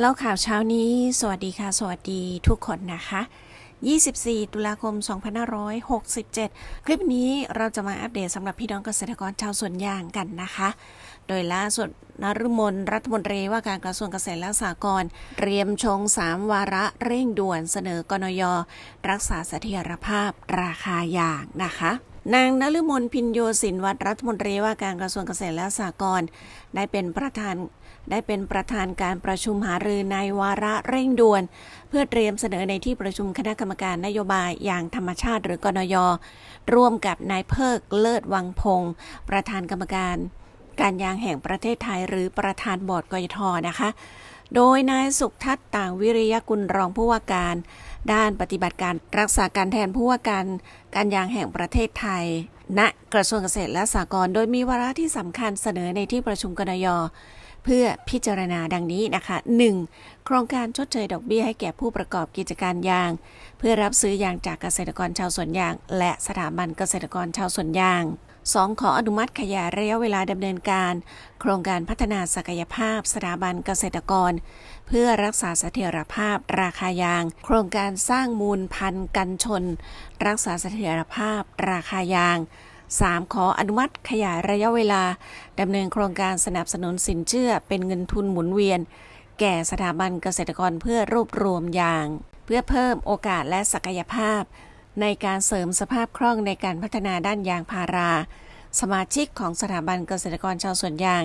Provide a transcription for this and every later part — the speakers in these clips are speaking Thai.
เล่าข่าวเช้านี้ สวัสดีค่ะ สวัสดีทุกคนนะคะ 24 ตุลาคม 2567 คลิปนี้เราจะมาอัปเดตสำหรับพี่น้องเกษตรกรชาวสวนยางกันนะคะ โดยล่าสุดนรุมนรัฐมนตรีว่าการกระทรวงเกษตรและสหกรณ์เตรียมชง 3 วาระเร่งด่วนเสนอกนย รักษาเสถียรภาพราคายางนะคะ นางนฤมลพินโยสินวัตรรัฐมนตรีว่าการกระทรวงเกษตรและสหกรณ์ได้เป็นประธานได้เป็นประธานการประชุมหารือในวาระเร่งด่วน เพื่อเตรียมเสนอในที่ประชุมคณะกรรมการนโยบายอย่างธรรมชาติหรือกนย ร่วมกับนายเพิกเลิศวังพงศ์ประธานกรรมการ การยางแห่งประเทศไทย หรือประธานบอร์ดกยทนะคะ โดยนายสุขทัศน์ต่างวิริยกุลรองผู้ว่าการ ด้านปฏิบัติการรักษาการแทนผู้ว่าการการยางแห่งประเทศไทย ณกระทรวงเกษตรและสหกรณ์โดยมีวาระที่สำคัญเสนอในที่ประชุมกนยเพื่อพิจารณาดังนี้นะคะ 1. โครงการชดเชยดอกเบี้ยให้แก่ผู้ประกอบกิจการยาง เพื่อรับซื้อยางจากเกษตรกรชาวสวนยาง และสถาบันเกษตรกรชาวสวนยาง 2. ขออนุมัติขยายระยะเวลาดำเนินการ โครงการพัฒนาศักยภาพสถาบันเกษตรกร เพื่อรักษาเสถียรภาพราคายาง โครงการสร้างมูลพันธุ์กันชน รักษาเสถียรภาพราคายาง 3. ขออนุมัติขยายระยะเวลาดำเนินโครงการสนับสนุนสินเชื่อเป็นเงินทุนหมุนเวียน แก่สถาบันเกษตรกรเพื่อรวบรวมยาง เพื่อเพิ่มโอกาสและศักยภาพ ในการเสริมสภาพคล่องในการพัฒนาด้านยางพารา สมาชิกของสถาบันเกษตรกรชาวสวนยาง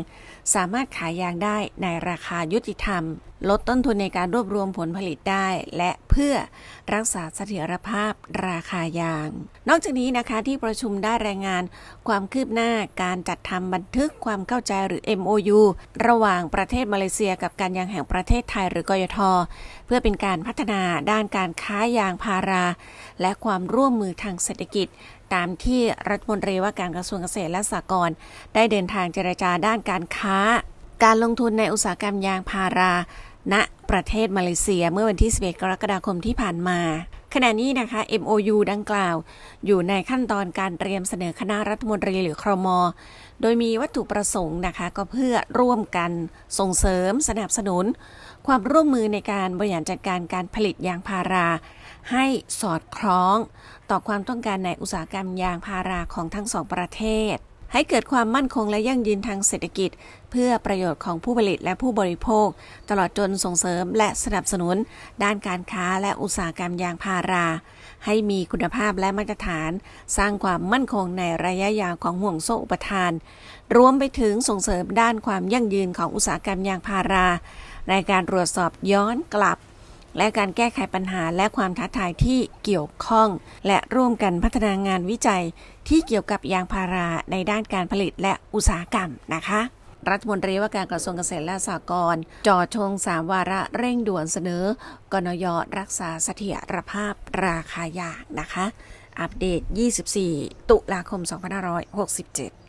สามารถขายยางได้ในราคายุติธรรม ลดต้นทุนในการรวบรวมผลผลิตได้ และ พื่อรักษาเสถียรภาพราคายาง นอกจากนี้นะคะที่ประชุมได้รายงานความคืบหน้าการจัดทำบันทึกความเข้าใจหรือ MOU ระหว่างประเทศมาเลเซียกับการยางแห่งประเทศไทยหรือกยท เพื่อเป็นการพัฒนาด้านการค้ายางพารา และความร่วมมือทางเศรษฐกิจตามที่รัฐมนตรีว่าการกระทรวงเกษตรและสหกรณ์ได้เดินทางเจรจาด้านการค้า การลงทุนในอุตสาหกรรมยางพารา ณ ประเทศมาเลเซียเมื่อวันที่ 11 กรกฎาคมที่ผ่านมา ขณะนี้นะคะ MOU ดังกล่าว อยู่ในขั้นตอนการเตรียมเสนอคณะรัฐมนตรีหรือครม โดยมีวัตถุประสงค์นะคะ ก็เพื่อร่วมกันส่งเสริมสนับสนุน ความร่วมมือในการบริหารจัดการการผลิตยางพารา ให้สอดคล้อง ต่อความต้องการในอุตสาหกรรมยางพาราของทั้งสองประเทศ ให้เกิดความมั่นคงและยั่งยืนทางเศรษฐกิจ เพื่อประโยชน์ของผู้ผลิตและผู้บริโภค ตลอดจนส่งเสริมและสนับสนุน ด้านการค้าและอุตสาหกรรมยางพารา ให้มีคุณภาพและมาตรฐาน สร้างความมั่นคงในระยะยาวของห่วงโซ่อุปทาน รวมไปถึงส่งเสริมด้านความยั่งยืนของอุตสาหกรรมยางพารา ในการตรวจสอบย้อนกลับ และการแก้ไขปัญหาและความท้าทายที่เกี่ยวข้อง และร่วมกันพัฒนางานวิจัยที่เกี่ยวกับยางพาราในด้านการผลิตและอุตสาหกรรมนะคะรัฐมนตรีว่าการกระทรวงเกษตรและสหกรณ์จอชงสามวาระเร่งด่วนเสนอกนยรักษาเสถียรภาพราคายางนะคะ อัปเดต 24 ตุลาคม 2567